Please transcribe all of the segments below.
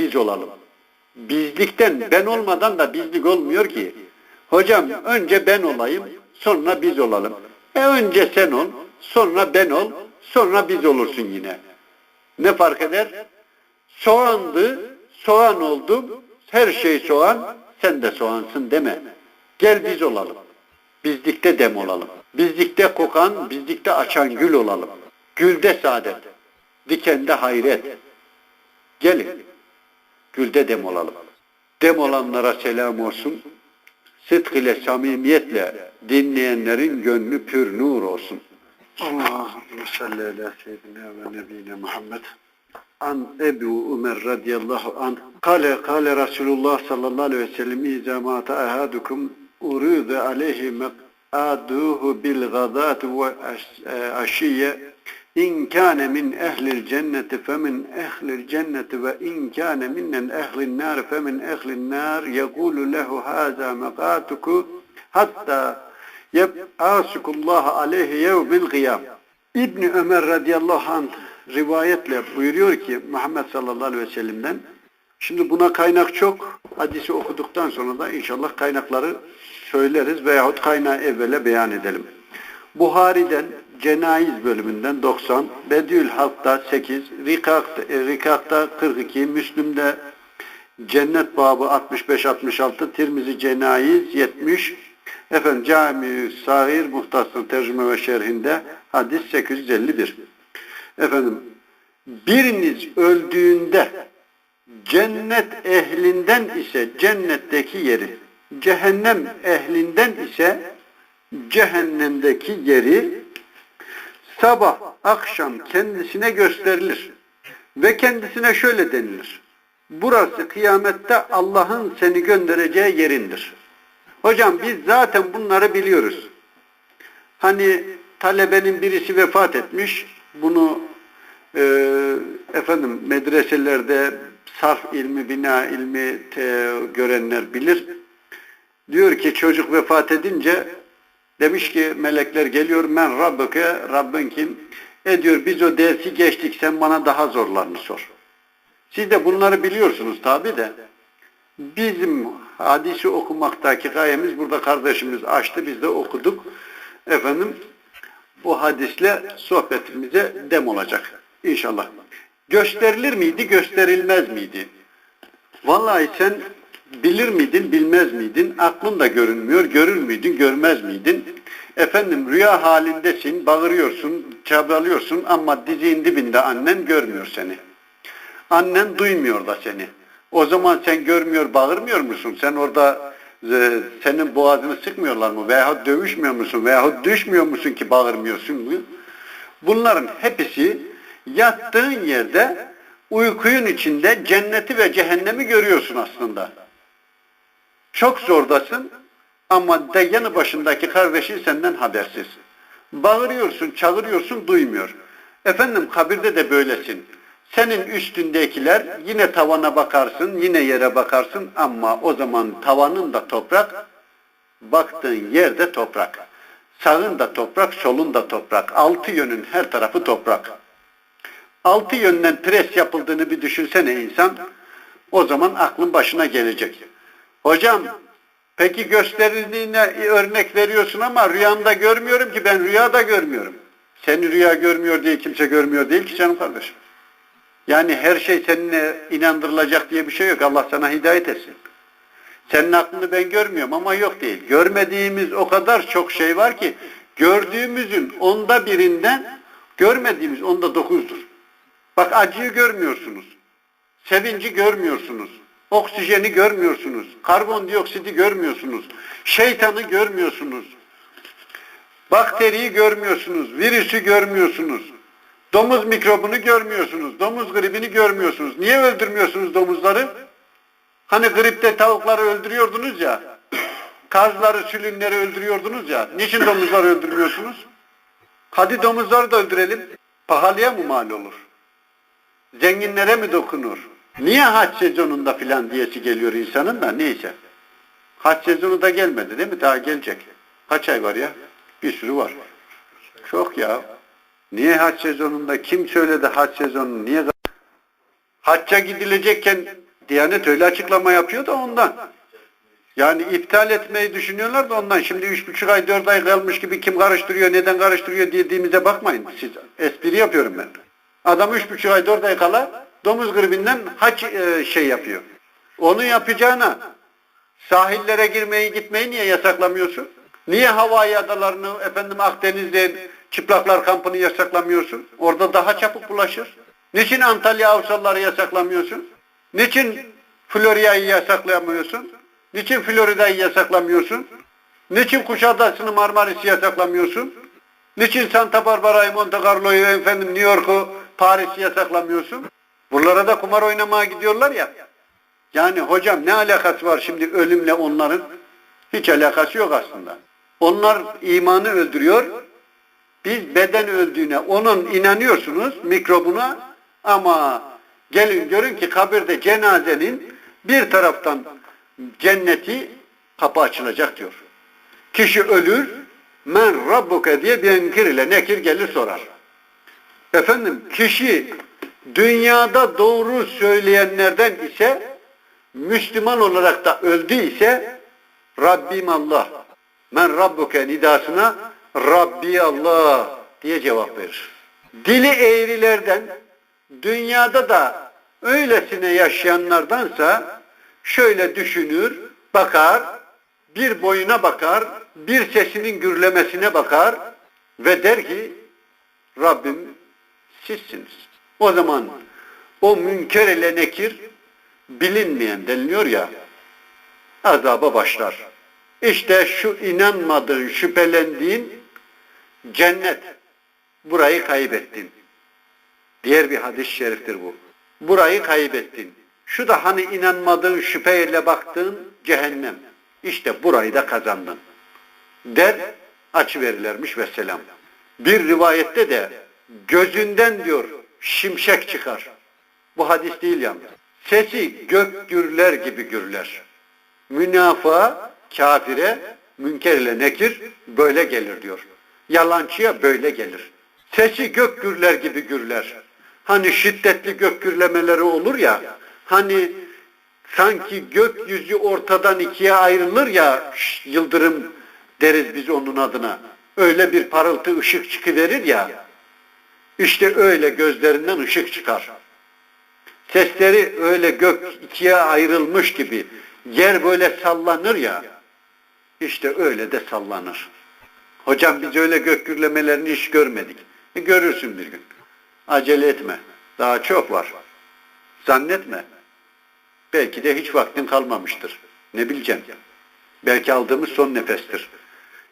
biz olalım. Bizlikten ben olmadan da bizlik olmuyor ki. Hocam önce ben olayım, sonra biz olalım. E önce sen ol, sonra ben ol, sonra biz olursun yine. Ne fark eder? Soğandı, soğan oldum, her şey soğan, sen de soğansın deme. Gel biz olalım. Bizlikte dem olalım. Bizlikte kokan, bizlikte açan gül olalım. Gülde saadet, dikende hayret. Gelin, gülde dem olalım. Dem selam olsun. Sıdk ile, samimiyetle dinleyenlerin gönlü pür nur olsun. Allahümme salli ala seyyidina ve nebine Muhammed. An Ebu Ömer radıyallahu anh kale kale Resulullah sallallahu aleyhi ve sellem İzâ mâta ahadukum urûze aleyhi mek'aduhu bil gazâti ve aşiyye İn kâne min ehlil cenneti femin ehlil cenneti ve in kâne minnen ehlin nâr femin ehlin nâr yekûlu lehu hâzâ mekâtuku hatta yeb'âsukullâhu aleyhi yevmil kıyam. İbni Ömer radıyallahu anh rivayetle buyuruyor ki Muhammed sallallahu aleyhi ve sellem'den şimdi buna kaynak çok hadisi okuduktan sonra da inşallah kaynakları söyleriz veyahut kaynağı evvela beyan edelim. Buhari'den Cenayiz bölümünden 90, Bediül Halk'ta 8, Rikak'ta, e, Rikak'ta 42, Müslüm'de Cennet Babı 65-66, Tirmizi Cenayiz 70, efendim Cami-i Sahir Muhtasır Tercüme ve Şerhinde hadis 851. Efendim biriniz öldüğünde cennet ehlinden ise cennetteki yeri, cehennem ehlinden ise cehennemdeki yeri sabah akşam kendisine gösterilir ve kendisine şöyle denilir. Burası kıyamette Allah'ın seni göndereceği yerindir. Hocam biz zaten bunları biliyoruz. Hani talebenin birisi vefat etmiş, bunu e, efendim medreselerde sarf ilmi, bina ilmi te, görenler bilir. Diyor ki çocuk vefat edince demiş ki melekler geliyor men rabbuke Rabbin kim? E diyor biz o dersi geçtik sen bana daha zorlarını sor. Siz de bunları biliyorsunuz tabi de. Bizim hadisi okumaktaki gayemiz burada kardeşimiz açtı biz de okuduk. Efendim bu hadisle sohbetimize dem olacak inşallah. Gösterilir miydi, gösterilmez miydi? Vallahi sen bilir miydin, bilmez miydin? Aklın da görünmüyor, görür müydün, görmez miydin? Efendim rüya halindesin, bağırıyorsun, çabalıyorsun ama dizinin dibinde annen görmüyor seni. Annen duymuyor da seni. O zaman sen görmüyor, bağırmıyor musun? Sen orada e, senin boğazını sıkmıyorlar mı? Veyahut dövüşmüyor musun? Veyahut düşmüyor musun ki bağırmıyorsun? Bunların hepsi yattığın yerde uykuyun içinde cenneti ve cehennemi görüyorsun aslında. Çok zordasın ama de yanı başındaki kardeşin senden habersiz. Bağırıyorsun, çağırıyorsun, duymuyor. Efendim kabirde de böylesin. Senin üstündekiler yine tavana bakarsın, yine yere bakarsın ama o zaman tavanın da toprak, baktığın yerde toprak. Sağın da toprak, solun da toprak. Altı yönün her tarafı toprak. Altı yönden pres yapıldığını bir düşünsene insan. O zaman aklın başına gelecek. Hocam peki gösterildiğine örnek veriyorsun ama rüyamda görmüyorum ki ben rüyada görmüyorum. Seni rüya görmüyor diye kimse görmüyor değil ki canım kardeşim. Yani her şey seninle inandırılacak diye bir şey yok. Allah sana hidayet etsin. Senin aklını ben görmüyorum ama yok değil. Görmediğimiz o kadar çok şey var ki gördüğümüzün onda birinden görmediğimiz onda dokuzdur. Bak acıyı görmüyorsunuz. Sevinci görmüyorsunuz. Oksijeni görmüyorsunuz. Karbondioksidi görmüyorsunuz. Şeytanı görmüyorsunuz. Bakteriyi görmüyorsunuz. Virüsü görmüyorsunuz. Domuz mikrobunu görmüyorsunuz. Domuz gribini görmüyorsunuz. Niye öldürmüyorsunuz domuzları? Hani gripte tavukları öldürüyordunuz ya. Kazları, sülünleri öldürüyordunuz ya. Niçin domuzları öldürmüyorsunuz? Hadi domuzları da öldürelim. Pahalıya mı mal olur? Zenginlere mi dokunur? Niye haç sezonunda filan diyesi geliyor insanın da neyse. Haç sezonu da gelmedi değil mi? Daha gelecek. Kaç ay var ya? Bir sürü var. Çok ya. Niye haç sezonunda? Kim söyledi haç sezonunu? Niye? Hacca gidilecekken Diyanet öyle açıklama yapıyor da ondan. Yani iptal etmeyi düşünüyorlar da ondan. Şimdi üç buçuk ay, dört ay kalmış gibi kim karıştırıyor, neden karıştırıyor dediğimize bakmayın. Siz espri yapıyorum ben. Adam üç buçuk ay, dört ay kala domuz gribinden haç e, şey yapıyor. Onu yapacağına sahillere girmeyi gitmeyi niye yasaklamıyorsun? Niye Hawaii adalarını, efendim Akdeniz'de çıplaklar kampını yasaklamıyorsun? Orada daha çabuk bulaşır. Niçin Antalya avsalları yasaklamıyorsun? Niçin Florya'yı yasaklamıyorsun? Niçin Florida'yı yasaklamıyorsun? Niçin Kuşadası'nı Marmaris'i yasaklamıyorsun? Niçin Santa Barbara'yı, Monte Carlo'yu, efendim New York'u, Paris'i yasaklamıyorsun? Buralara da kumar oynamaya gidiyorlar ya. Yani hocam ne alakası var şimdi ölümle onların? Hiç alakası yok aslında. Onlar imanı öldürüyor. Biz beden öldüğüne onun inanıyorsunuz mikrobuna ama gelin görün ki kabirde cenazenin bir taraftan cenneti kapı açılacak diyor. Kişi ölür men rabbuke diye bir enkir ile nekir gelir sorar. Efendim kişi dünyada doğru söyleyenlerden ise Müslüman olarak da öldü ise Rabbim Allah. Men Rabbuke nidasına Rabbi Allah diye cevap verir. Dili eğrilerden dünyada da öylesine yaşayanlardansa şöyle düşünür, bakar, bir boyuna bakar, bir sesinin gürlemesine bakar ve der ki Rabbim sizsiniz. O zaman o münker ile nekir bilinmeyen deniliyor ya azaba başlar. İşte şu inanmadığın, şüphelendiğin cennet. Burayı kaybettin. Diğer bir hadis-i şeriftir bu. Burayı kaybettin. Şu da hani inanmadığın, şüpheyle baktığın cehennem. İşte burayı da kazandın. Der, açı verirlermiş ve selam. Bir rivayette de gözünden diyor şimşek çıkar. Bu hadis değil yalnız. Sesi gök gürler gibi gürler. Münafığa, kafire, münker ile nekir böyle gelir diyor. Yalancıya böyle gelir. Sesi gök gürler gibi gürler. Hani şiddetli gök gürlemeleri olur ya, hani sanki gökyüzü ortadan ikiye ayrılır ya, yıldırım deriz biz onun adına. Öyle bir parıltı ışık çıkıverir ya, işte öyle gözlerinden ışık çıkar. Sesleri öyle gök ikiye ayrılmış gibi yer böyle sallanır ya işte öyle de sallanır. Hocam biz öyle gök gürlemelerini hiç görmedik. E görürsün bir gün. Acele etme. Daha çok var. Zannetme. Belki de hiç vaktin kalmamıştır. Ne bileceğim. Belki aldığımız son nefestir.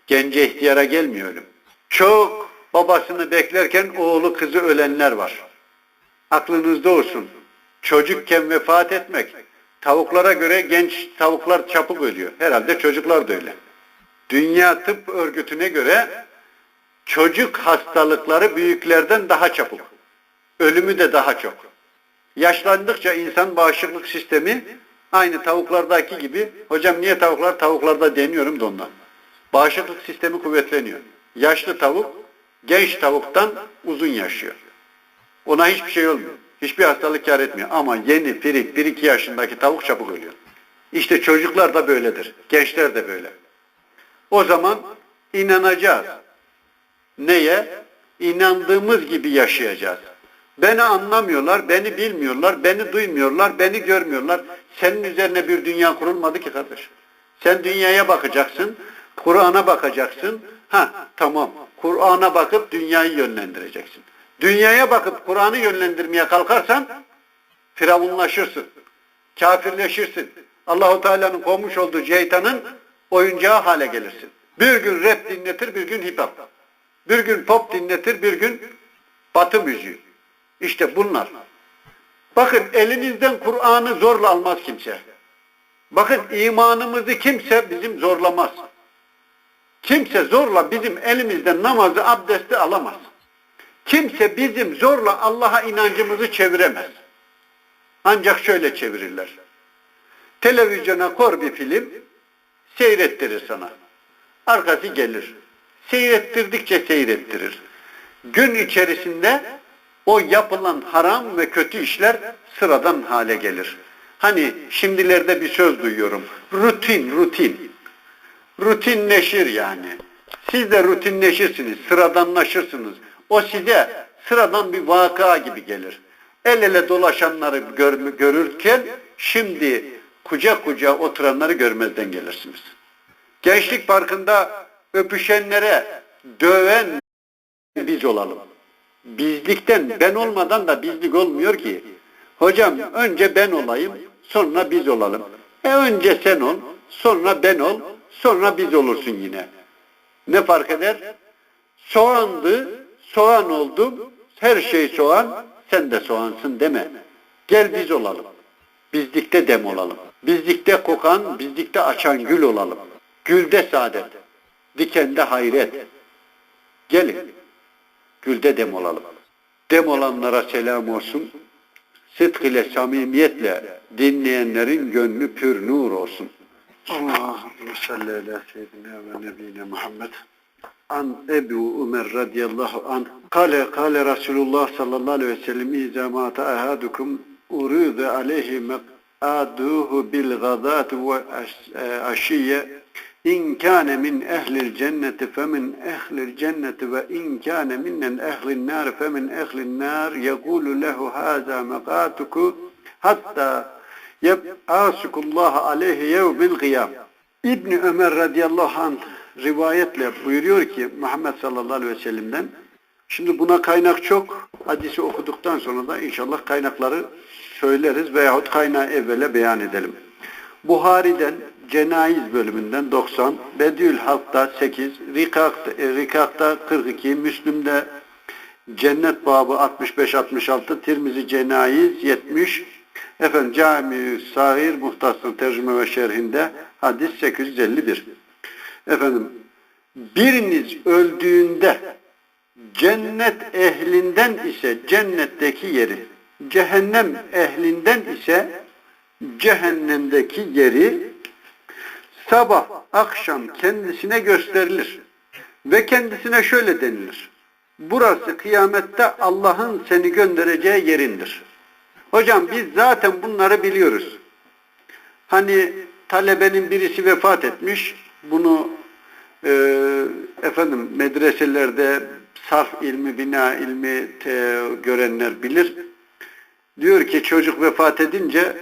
Gence ihtiyara gelmiyor ölüm. Çok babasını beklerken oğlu kızı ölenler var. Aklınızda olsun. Çocukken vefat etmek. Tavuklara göre genç tavuklar çabuk ölüyor. Herhalde çocuklar da öyle. Dünya Tıp Örgütü'ne göre çocuk hastalıkları büyüklerden daha çabuk. Ölümü de daha çok. Yaşlandıkça insan bağışıklık sistemi aynı tavuklardaki gibi, hocam niye tavuklar? Tavuklarda deniyorum da ondan. Bağışıklık sistemi kuvvetleniyor. Yaşlı tavuk genç tavuktan uzun yaşıyor. Ona hiçbir şey olmuyor. Hiçbir hastalık kar etmiyor. Ama yeni, pirik, bir iki yaşındaki tavuk çabuk ölüyor. İşte çocuklar da böyledir. Gençler de böyle. O zaman inanacağız. Neye? İnandığımız gibi yaşayacağız. Beni anlamıyorlar, beni bilmiyorlar, beni duymuyorlar, beni görmüyorlar. Senin üzerine bir dünya kurulmadı ki kardeş. Sen dünyaya bakacaksın, Kur'an'a bakacaksın. Ha tamam, Kur'an'a bakıp dünyayı yönlendireceksin. Dünyaya bakıp Kur'an'ı yönlendirmeye kalkarsan firavunlaşırsın, kafirleşirsin. Allahu Teala'nın kovmuş olduğu şeytanın oyuncağı hale gelirsin. Bir gün rap dinletir, bir gün hip hop. Bir gün pop dinletir, bir gün batı müziği. İşte bunlar. Bakın elinizden Kur'an'ı zorla almaz kimse. Bakın imanımızı kimse bizim zorlamaz. Kimse zorla bizim elimizden namazı, abdesti alamaz. Kimse bizim zorla Allah'a inancımızı çeviremez. Ancak şöyle çevirirler. Televizyona kor bir film, seyrettirir sana. Arkası gelir. Seyrettirdikçe seyrettirir. Gün içerisinde o yapılan haram ve kötü işler sıradan hale gelir. Hani şimdilerde bir söz duyuyorum. Rutin, rutin. Rutinleşir yani. Siz de rutinleşirsiniz, sıradanlaşırsınız. O size sıradan bir vaka gibi gelir. El ele dolaşanları gör, görürken şimdi kucak kucağa oturanları görmezden gelirsiniz. Gençlik parkında öpüşenlere döven biz olalım. Bizlikten ben olmadan da bizlik olmuyor ki. Hocam önce ben olayım, sonra biz olalım. E önce sen ol, sonra ben ol, sonra biz olursun yine. Ne fark eder? Soğandı, soğan oldum, her şey soğan, sen de soğansın deme. Gel biz olalım. Bizlikte dem olalım. Bizlikte kokan, bizlikte açan gül olalım. Gülde saadet, dikende hayret. Gelin, gülde dem olalım. Dem olanlara selam olsun. Sıdk ile, samimiyetle dinleyenlerin gönlü pür nur olsun. Allahümme salli ala seyyidina ve nebine Muhammed. An Ebu Ömer radıyallahu an kale kale Resulullah sallallahu aleyhi ve sellem İzâ mâta ahadukum urûze aleyhi mek'aduhu bil gazâti ve aşiyye İn kâne min ehlil cenneti femin ehlil cenneti ve in kâne minnen ehlin nâr femin ehlin nâr yekûlu lehu hâzâ mekâtuku hatta yeb'âsukullâhu aleyhi yevmil kıyam. İbni Ömer radıyallahu anh rivayetle buyuruyor ki Muhammed sallallahu aleyhi ve sellem'den şimdi buna kaynak çok hadisi okuduktan sonra da inşallah kaynakları söyleriz veyahut kaynağı evvela beyan edelim. Buhari'den Cenayiz bölümünden 90, Bediül Halk'ta 8, Rikak'ta, e, Rikak'ta 42, Müslüm'de Cennet Babı 65-66, Tirmizi Cenayiz 70, efendim Cami-i Sahir Muhtasır Tercüme ve Şerhinde hadis 851. Efendim biriniz öldüğünde cennet ehlinden ise cennetteki yeri, cehennem ehlinden ise cehennemdeki yeri sabah akşam kendisine gösterilir. Ve kendisine şöyle denilir. Burası kıyamette Allah'ın seni göndereceği yerindir. Hocam biz zaten bunları biliyoruz. Hani talebenin birisi vefat etmiş. Bunu e, efendim medreselerde sarf ilmi, bina ilmi te, görenler bilir. Diyor ki çocuk vefat edince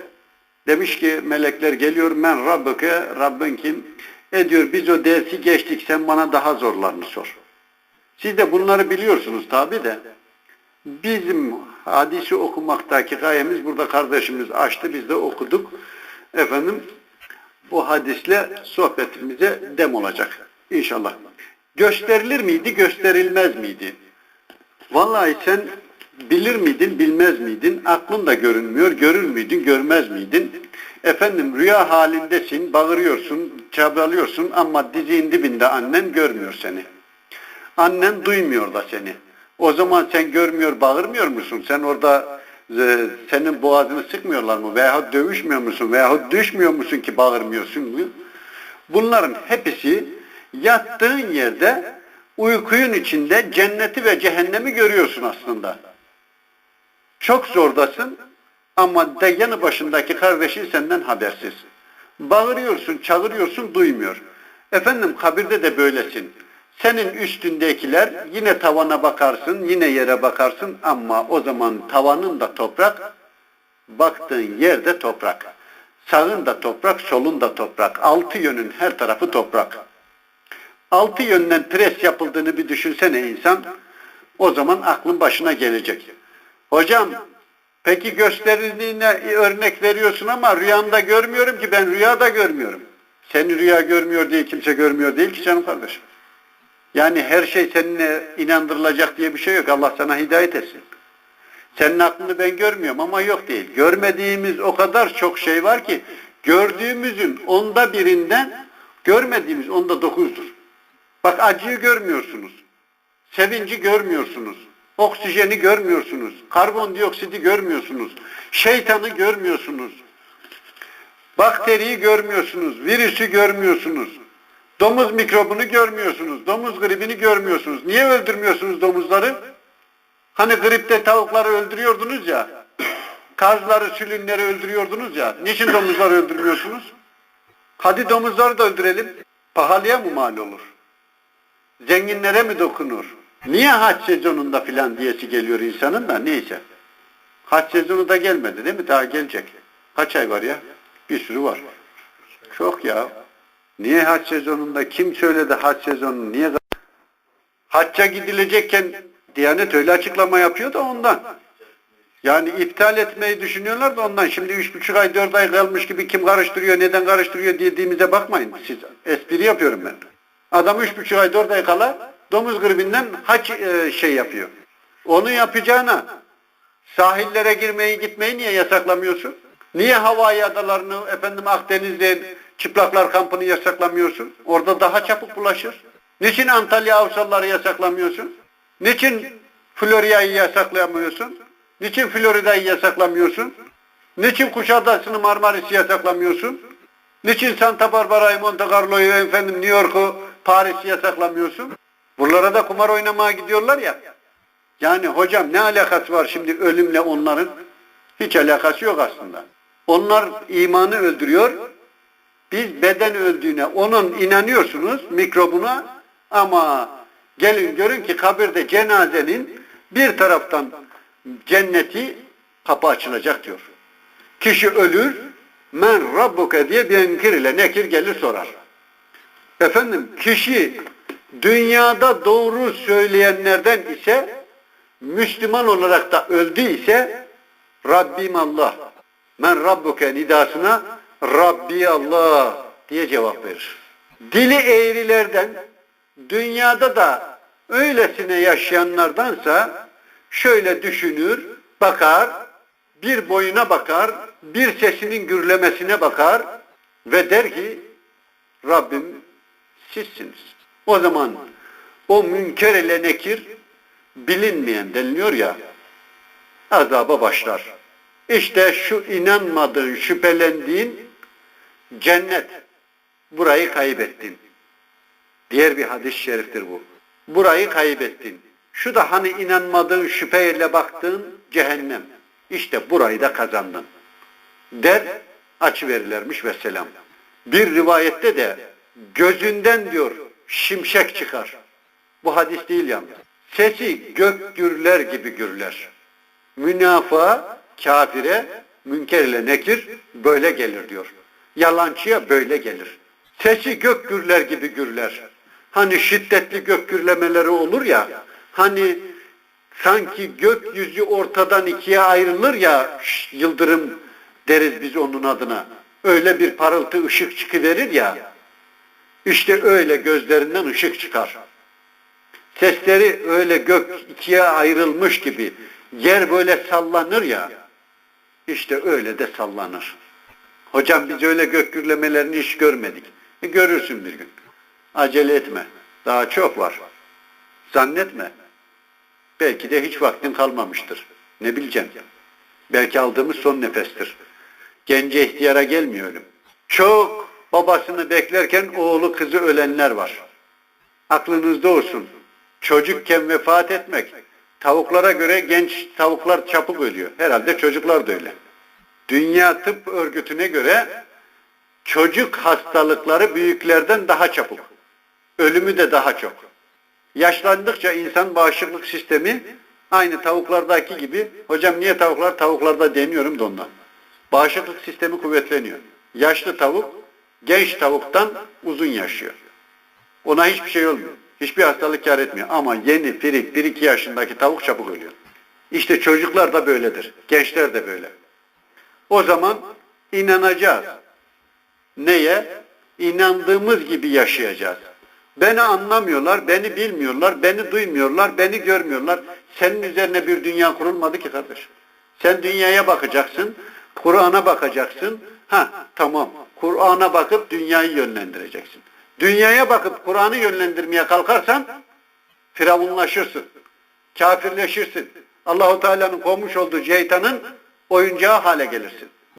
Demiş ki melekler geliyor men Rabbike Rabbin kim? E diyor biz o dersi geçtik sen bana daha zorlarını sor. Siz de bunları biliyorsunuz tabi de. Bizim hadisi okumaktaki gayemiz burada kardeşimiz açtı biz de okuduk. Efendim bu hadisle sohbetimize dem olacak inşallah. Gösterilir miydi gösterilmez miydi? Vallahi sen bilir miydin, bilmez miydin? Aklın da görünmüyor, görür müydün, görmez miydin? Efendim rüya halindesin, bağırıyorsun, çabalıyorsun ama dizinin dibinde annen görmüyor seni. Annen duymuyor da seni. O zaman sen görmüyor, bağırmıyor musun? Sen orada e, senin boğazını sıkmıyorlar mı? Veyahut dövüşmüyor musun? Veyahut düşmüyor musun ki bağırmıyorsun? Bunların hepsi yattığın yerde uykuyun içinde cenneti ve cehennemi görüyorsun aslında. Çok zordasın ama de yanı başındaki kardeşin senden habersiz. Bağırıyorsun, çağırıyorsun, duymuyor. Efendim kabirde de böylesin. Senin üstündekiler yine tavana bakarsın, yine yere bakarsın ama o zaman tavanın da toprak, baktığın yerde toprak. Sağın da toprak, solun da toprak. Altı yönün her tarafı toprak. Altı yönden pres yapıldığını bir düşünsene insan. O zaman aklın başına gelecek. Hocam peki gösterildiğine örnek veriyorsun ama rüyamda görmüyorum ki ben rüyada görmüyorum. Seni rüya görmüyor diye kimse görmüyor değil ki canım kardeşim. Yani her şey seninle inandırılacak diye bir şey yok. Allah sana hidayet etsin. Senin aklını ben görmüyorum ama yok değil. Görmediğimiz o kadar çok şey var ki gördüğümüzün onda birinden görmediğimiz onda dokuzdur. Bak acıyı görmüyorsunuz. Sevinci görmüyorsunuz. Oksijeni görmüyorsunuz. Karbondioksiti görmüyorsunuz. Şeytanı görmüyorsunuz. Bakteriyi görmüyorsunuz. Virüsü görmüyorsunuz. Domuz mikrobunu görmüyorsunuz. Domuz gribini görmüyorsunuz. Niye öldürmüyorsunuz domuzları? Hani gripte tavukları öldürüyordunuz ya. kazları, sülünleri öldürüyordunuz ya. Niçin domuzları öldürmüyorsunuz? Hadi domuzları da öldürelim. Pahalıya mı mal olur? Zenginlere mi dokunur? Niye haç sezonunda filan diyesi geliyor insanın da neyse. Haç sezonu da gelmedi değil mi? Daha gelecek. Kaç ay var ya? Bir sürü var. Çok ya. Niye haç sezonunda? Kim söyledi haç sezonunu? Niye? Hacca gidilecekken Diyanet öyle açıklama yapıyor da ondan. Yani iptal etmeyi düşünüyorlar da ondan. Şimdi üç buçuk ay, dört ay kalmış gibi kim karıştırıyor, neden karıştırıyor dediğimize bakmayın. Siz espri yapıyorum ben. Adam üç buçuk ay, dört ay kala domuz gribinden haç e, şey yapıyor. Onu yapacağına sahillere girmeyi gitmeyi niye yasaklamıyorsun? Niye Hawaii adalarını, efendim Akdeniz'de çıplaklar kampını yasaklamıyorsun? Orada daha çabuk bulaşır. Niçin Antalya avsalları yasaklamıyorsun? Niçin Florya'yı yasaklamıyorsun? Niçin Florida'yı yasaklamıyorsun? Niçin Kuşadası'nı Marmaris'i yasaklamıyorsun? Niçin Santa Barbara'yı, Monte Carlo'yu, efendim New York'u, Paris'i yasaklamıyorsun? Buralara da kumar oynamaya gidiyorlar ya. Yani hocam ne alakası var şimdi ölümle onların? Hiç alakası yok aslında. Onlar imanı öldürüyor. Biz beden öldüğüne onun inanıyorsunuz mikrobuna ama gelin görün ki kabirde cenazenin bir taraftan cenneti kapı açılacak diyor. Kişi ölür men rabbuke diye bir enkir ile nekir gelir sorar. Efendim kişi dünyada doğru söyleyenlerden ise Müslüman olarak da öldü ise Rabbim Allah. Men Rabbuke nidasına Rabbi Allah diye cevap verir. Dili eğrilerden dünyada da öylesine yaşayanlardansa şöyle düşünür, bakar, bir boyuna bakar, bir sesinin gürlemesine bakar ve der ki Rabbim sizsiniz. O zaman o münker ile nekir bilinmeyen deniliyor ya azaba başlar. İşte şu inanmadığın, şüphelendiğin cennet. Burayı kaybettin. Diğer bir hadis-i şeriftir bu. Burayı kaybettin. Şu da hani inanmadığın, şüpheyle baktığın cehennem. İşte burayı da kazandın. Der, açı verirlermiş ve selam. Bir rivayette de gözünden diyor şimşek çıkar. Bu hadis değil yalnız. Sesi gök gürler gibi gürler. Münafığa, kafire, münker ile nekir böyle gelir diyor. Yalancıya böyle gelir. Sesi gök gürler gibi gürler. Hani şiddetli gök gürlemeleri olur ya, hani sanki gökyüzü ortadan ikiye ayrılır ya, yıldırım deriz biz onun adına. Öyle bir parıltı ışık çıkıverir ya, işte öyle gözlerinden ışık çıkar. Sesleri öyle gök ikiye ayrılmış gibi, yer böyle sallanır ya, işte öyle de sallanır. Hocam biz öyle gök gürlemelerini hiç görmedik. E, görürsün bir gün. Acele etme. Daha çok var. Zannetme. Belki de hiç vaktin kalmamıştır. Ne bileceğim. Belki aldığımız son nefestir. Gence ihtiyara gelmiyor ölüm. Çok babasını beklerken oğlu kızı ölenler var. Aklınızda olsun. Çocukken vefat etmek. Tavuklara göre genç tavuklar çabuk ölüyor. Herhalde çocuklar da öyle. Dünya Tıp Örgütü'ne göre çocuk hastalıkları büyüklerden daha çabuk. Ölümü de daha çok. Yaşlandıkça insan bağışıklık sistemi aynı tavuklardaki gibi, hocam niye tavuklar tavuklarda deniyorum da ondan. Bağışıklık sistemi kuvvetleniyor. Yaşlı tavuk genç tavuktan uzun yaşıyor. Ona hiçbir şey olmuyor. Hiçbir hastalık kar etmiyor. Ama yeni, pirik, 1-2 yaşındaki tavuk çabuk ölüyor. İşte çocuklar da böyledir. Gençler de böyle. O zaman inanacağız. Neye? İnandığımız gibi yaşayacağız. Beni anlamıyorlar, beni bilmiyorlar, beni duymuyorlar, beni görmüyorlar. Senin üzerine bir dünya kurulmadı ki kardeş. Sen dünyaya bakacaksın, Kur'an'a bakacaksın. Ha tamam, Kur'an'a bakıp dünyayı yönlendireceksin. Dünyaya bakıp Kur'an'ı yönlendirmeye kalkarsan firavunlaşırsın, kafirleşirsin. Allahu Teala'nın kovmuş olduğu şeytanın oyuncağı hale gelirsin.